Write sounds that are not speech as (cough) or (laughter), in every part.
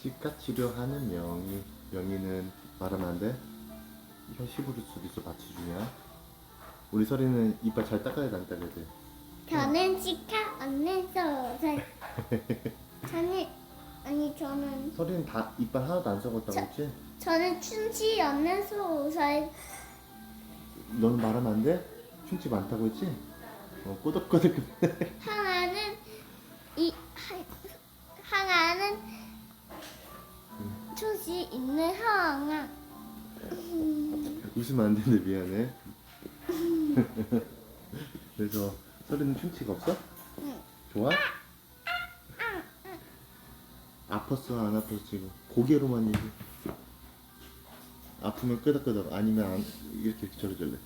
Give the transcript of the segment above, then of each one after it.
치과 치료하는 명의. 명의는 말하면 안 돼? 혀 씹을 수도 있어 마취 중이야. 우리 서리는 이빨 잘 닦아야 돼, 안 닦아야 돼? 저는 치카 없는 소설. (laughs) 저는 아니 저는 서리는 다 이빨 하나도 안 썩었다고 저- 했지? 저는 춘치 없는 소설. 너는 말하면 안 돼? 흉치 많다고 했지? 어, 꼬덕꼬덕. 하나는 이 하- 춘치 있는 항아. 웃으면 안 되는데 미안해. (laughs) 그래서 서리는 흉치가 없어? 응. 좋아? 아팠어 안 아팠어 지금 고개로만 얘기 아프면 끄덕끄덕 아니면 안, 이렇게 저러줄래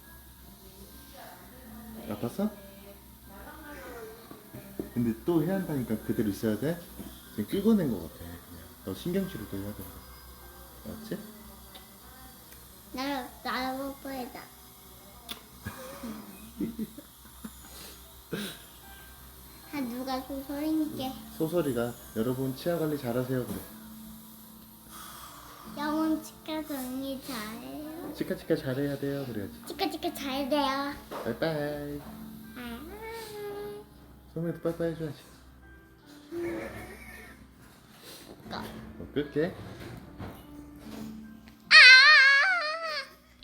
아팠어? 근데 또 해야 한다니까 그대로 있어야 돼? 지금 끌고 낸거 같아 그냥 너 신경치료도 해야 된다 알았지? 나를 나를 뽀뽀해다. 아 누가 소설이니까 소설이가 여러분 치아 관리 잘하세요 그래. 영혼 치과 정리 잘해요. 치카 치카 잘해야 돼요 그래야지. 치과 치과 잘 돼요. 빠이빠이. 아. 소민이도 빠이빠이 해줘야지. 어, 끌게